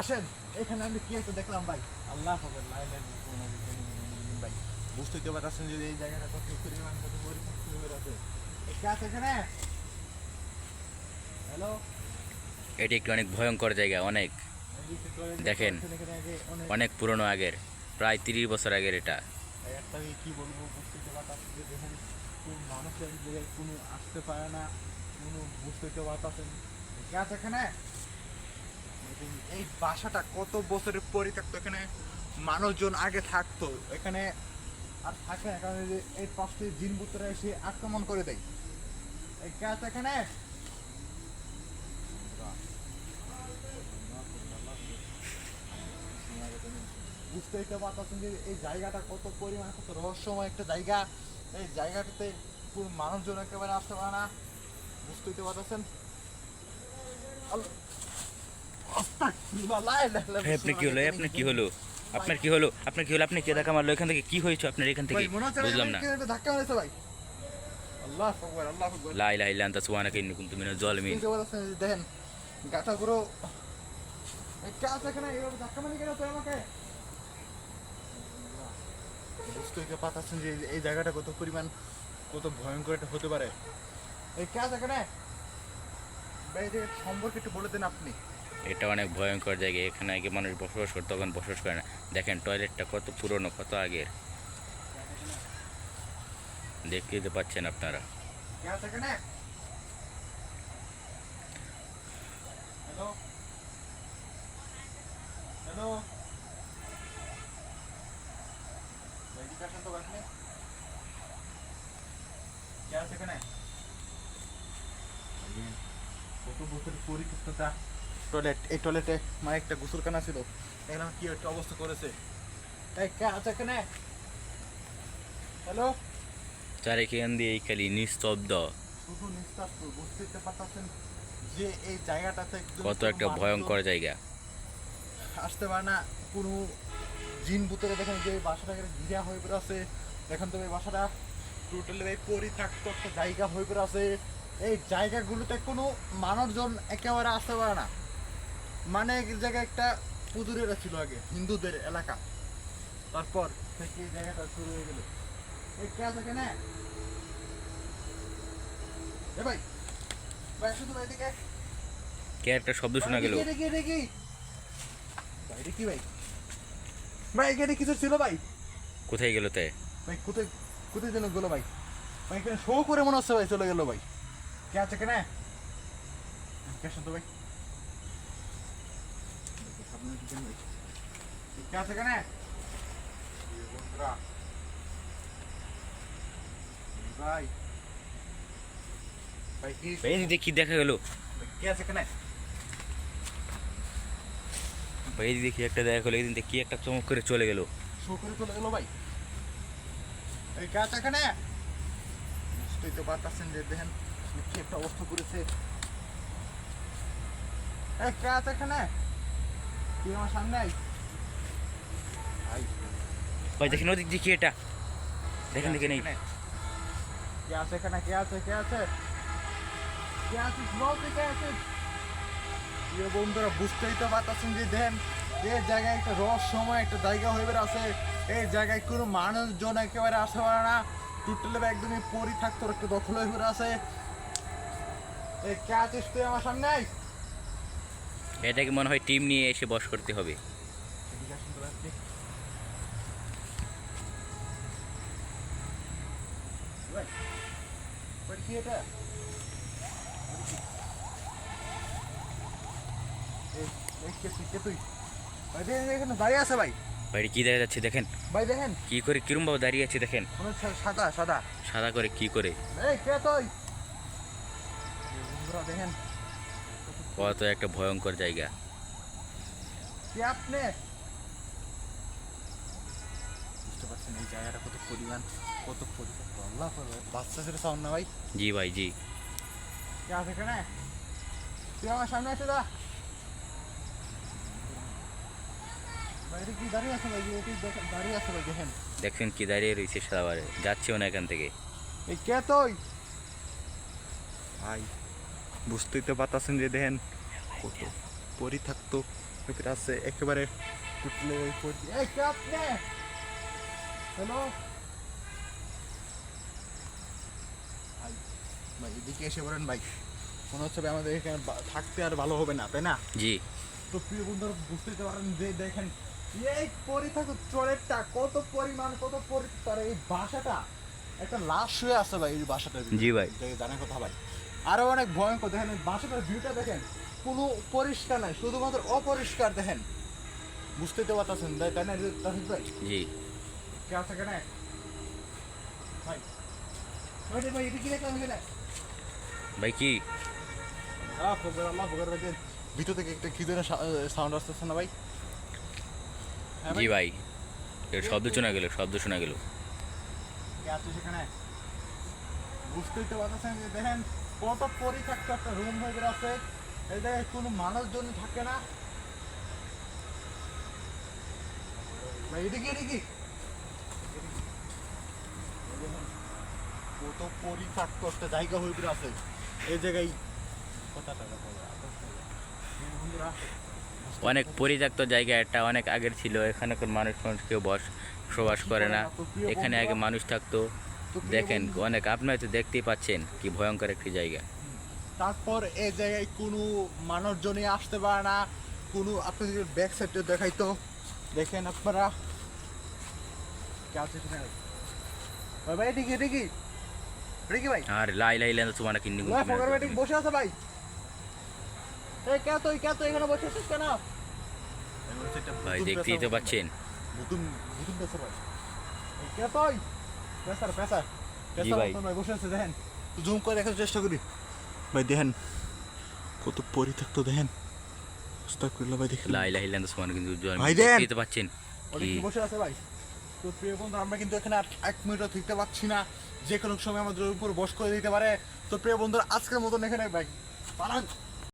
আসেন এখানে আমি কি একটা দেখলাম ভাই? আল্লাহ লাইলেন ভাই। বুঝতেই তো পারছেন যে এই জায়গাটা কত পরিমাণ কত পরিপক্ক হয়ে আছে। এই আছে এখানে? হ্যালো এটি একটি অনেক ভয়ঙ্কর জায়গা অনেক। দেখেন। অনেক পুরনো আগের প্রায় তিরিশ বছর আগের এটা। কি বলব দেখেন কোন মানুষের কোনো আসতে পারে না কোনো বুঝতেই তো পারছেন কে আছে এখানে? এই বাসাটা কত বছরের পরিত্যক্ত? এখানে মানুষজন আগে থাকতো। এখানে আর থাকে না, কারণ এই পাশে জিনবুতরা এসে আক্রমণ করে দেয়। এই আছে এখানে? বুঝতেই তো পারতেছেন যে এই জায়গাটা কত পরিমাণ, কত রহস্যময় একটা জায়গা। এই জায়গাটাতে পুরো মানুষজন একেবারে আসতে পারে না। বুঝতেই তো পারতেছেন? আপনার কি হলো? আপনার কি হলো? আপনার কি হলো? আপনার কি হলো? আপনি কে? দেখা মারলো? এখান থেকে কি হয়েছে আপনার? এখান থেকে? বুঝলাম না। ধাক্কা মেরেছে ভাই? আল্লাহ আকবার আল্লাহ আকবার। লা ইলাহা ইল্লা আনতা সুবহানাকা ইন্নী কুনতু মিনাজ জালিমিন। যে দেখেন গাটা পুরো এখানে এইভাবে ধাক্কা মারি কেন তুই আমাকে? বুঝতেই তো পারছেন যে এই জায়গাটা কত পরিমাণ কত ভয়ঙ্কর একটা হতে পারে। এই কে আছে এখানে সম্পর্কে একটু বলে দেন আপনি। এটা অনেক ভয়ঙ্কর জায়গা এখানে আগে মানুষ বসবাস করতো তখন বসবাস করে না দেখেন টয়লেটটা কত পুরনো কত আগের দেখতেই তো পাচ্ছেন আপনারা কত বছরের পরিকল্পনা টয়লেট এই টয়লেটে মানে একটা গোসলখানা ছিল। দেখলাম কি একটা অবস্থা করেছে। এই কে আছে এখানে? হ্যালো চারিখান দিয়ে এই খালি নিস্তব্ধ। শুধু নিঃশ্বাস বুঝতে পারতেছেন যে এই জায়গাটাতে কত একটা ভয়ঙ্কর জায়গা। আসতে পারে না কোনো জিন ভূতের দেখেন যে এই বাসাটাকে ঘিরা হয়ে পড়ে আছে। দেখেন তো এই বাসাটা টোটালি এই পরিত্যক্ত একটা জায়গা হয়ে পড়ে আছে। এই জায়গাগুলোতে কোনো মানুষজন একেবারে আসতে পারে না। মানে এক জায়গায় একটা পুজুরেরা ছিল আগে হিন্দুদের এলাকা। তারপর থেকে এই জায়গাটা শুরু হয়ে গেল। এই কে আছে কেন এ ভাই ভাই শুধু ভাই দিকে কে একটা শব্দ শোনা গেল? দেখি দেখি ভাই দেখি ভাই? ভাই এখানে কিছু ছিল ভাই? কোথায় গেল তে? ভাই কোথায় কোথায় যেন গেলো ভাই? ভাই এখানে শো করে মনে হচ্ছে ভাই চলে গেল ভাই। কে আছে কেন কে শুনতো ভাই? সামনে কি কেন ভাই? কে আছে কেন ভাই ভাই কি এই দিকে কি দেখা গেল কে আছে কেন এই দিকে কি একটা দেখা গেলো এই দিকে কি একটা চমক করে চলে গেল শো করে চলে গেলো ভাই এই কাজ এখানে বুঝতেই তো পারতেছেন যে দেখেন আসলে কি একটা অবস্থা করেছে এই কাজ এখানে ভাই, দেখেন ওদিক কি এটা? দেখেন দেখেন এই কে আছে এখানে? কে আছে? কে আছে? কে আছিস বল তুই কে প্রিয় বন্ধুরা, বুঝতেই তো পারতেছেন যে দেন এই জায়গায় একটা রহস্যময় একটা জায়গা হয়ে আছে এই জায়গায় কোনো মানুষজন একেবারে আসতে পারে না। টুটলে একদমই পরি থাকতো একটা দখল হয়ে আছে এই, কে আছিস তুই আমার সামনে? আই এটাকে মনে হয় টিম নিয়ে এসে বস করতে হবে। দাঁড়িয়ে আছে ভাই বাইরে কি যাচ্ছে দেখেন। ভাই দেখেন কি করে কিরম ভাবে দাঁড়িয়ে আছে দেখেন। সাদা সাদা। সাদা করে কি করে? দেখেন। কত একটা ভয়ঙ্কর জায়গা। কে আপনি? বুঝতে পারছেন এই জায়গাটা কত পরিমাণ কত পরিমাণ? আল্লাহ বাচ্চা ছেড়ে সাউন্ড না ভাই? জি ভাই জি। আছে তুই আমার সামনে দা দেখছেন কি দাঁড়িয়ে রয়েছে সাদাবারে যাচ্ছেও না এখান থেকে। এই কে তুই? ভাই বুঝতেই তো পারতেছেন যে দেখেন কত পরিত্যক্ত ভিতরে আছে একেবারে টুটলে পরি- হ্যালো? ভাই এদিকে এসে পড়েন ভাই। মনে হচ্ছে আমাদের এখানে থাকতে আর ভালো হবে না তাই না? জি। তো প্রিয় বন্ধুরা বুঝতে পারেন যে দেখেন এই পরিথাক চরেরটা কত পরিমাণ কত পরিতার এই বাসাটা একটা লাশ হয়ে আছে ভাই এই ভিতরে। জি ভাই। জানার কথা ভাই। আরও অনেক ভয়ঙ্কর। দেখেন বাসাটার ভিউটা দেখেন কোনো পরিষ্কার নাই শুধুমাত্র অপরিষ্কার দেখেন। বুঝতে তো পারতেছেন তাই তাই না তাহিদ ভাই? জি। কে আছে কেন ভাই। ভাই এটা কি দেখলাম ভাই কি? আহ ফোকার আল্লাহ ফোকার ভাই ভিতর থেকে একটা কি ধরনের সাউন্ড আসতেছে না ভাই? হ্যাঁ জি ভাই? শব্দ শোনা গেল শব্দ শোনা গেল। কে আছে সেখানে? বুঝতেই তো পারতেছেন যে দেখেন কত পরিত্যক্ত একটা রুম হয়ে আছে এই জায়গায় কোনো মানুষজন থাকে না। ভাই এদিকে এদিকে। কত পরিত্যক্ত একটা জায়গা হয়ে আছে এই জায়গায় কত টাকা অনেক পরিত্যক্ত জায়গা একটা অনেক আগের ছিল। এখানকার মানুষ মানুষ কেউ বস বসবাস করে না। এখানে আগে মানুষ থাকতো। দেখেন অনেক আপনারা তো দেখতেই পাচ্ছেন কি ভয়ঙ্কর একটি জায়গা। তারপর এই জায়গায় কোনো মানুষজনই আসতে পারে না কোনো আপনি যদি ব্যাক সাইডে দেখাইতো। দেখেন আপনারা? ভাই এদিকে এদিকে। এদিকে ভাই। আর লাই লাই লাই তোমার কিন্নি বসে আছে ভাই। এই কে তুই কে তুই এখানে বসে আছিস কেন? ভাই দেখতেই তো পাচ্ছেন। নতুন নতুন ভাই কে তুই? বসে আছে দেখেন। জুম করে দেখার চেষ্টা করি। ভাই দেখেন। কত পরিত্যক্ত দেখেন। আস্তাগফিরুল্লাহ ভাই দেখেন। কিন্তু ভাই। দেখতেই পাচ্ছেন। বসে আছে ভাই। তো প্রিয় বন্ধু আমরা কিন্তু এখানে আর এক মিনিটও থাকতে পারছি না। যে কোনো সময় আমাদের উপর বস করে দিতে পারে। তো প্রিয় বন্ধুরা আজকের মতন এখানে ভাই পালান।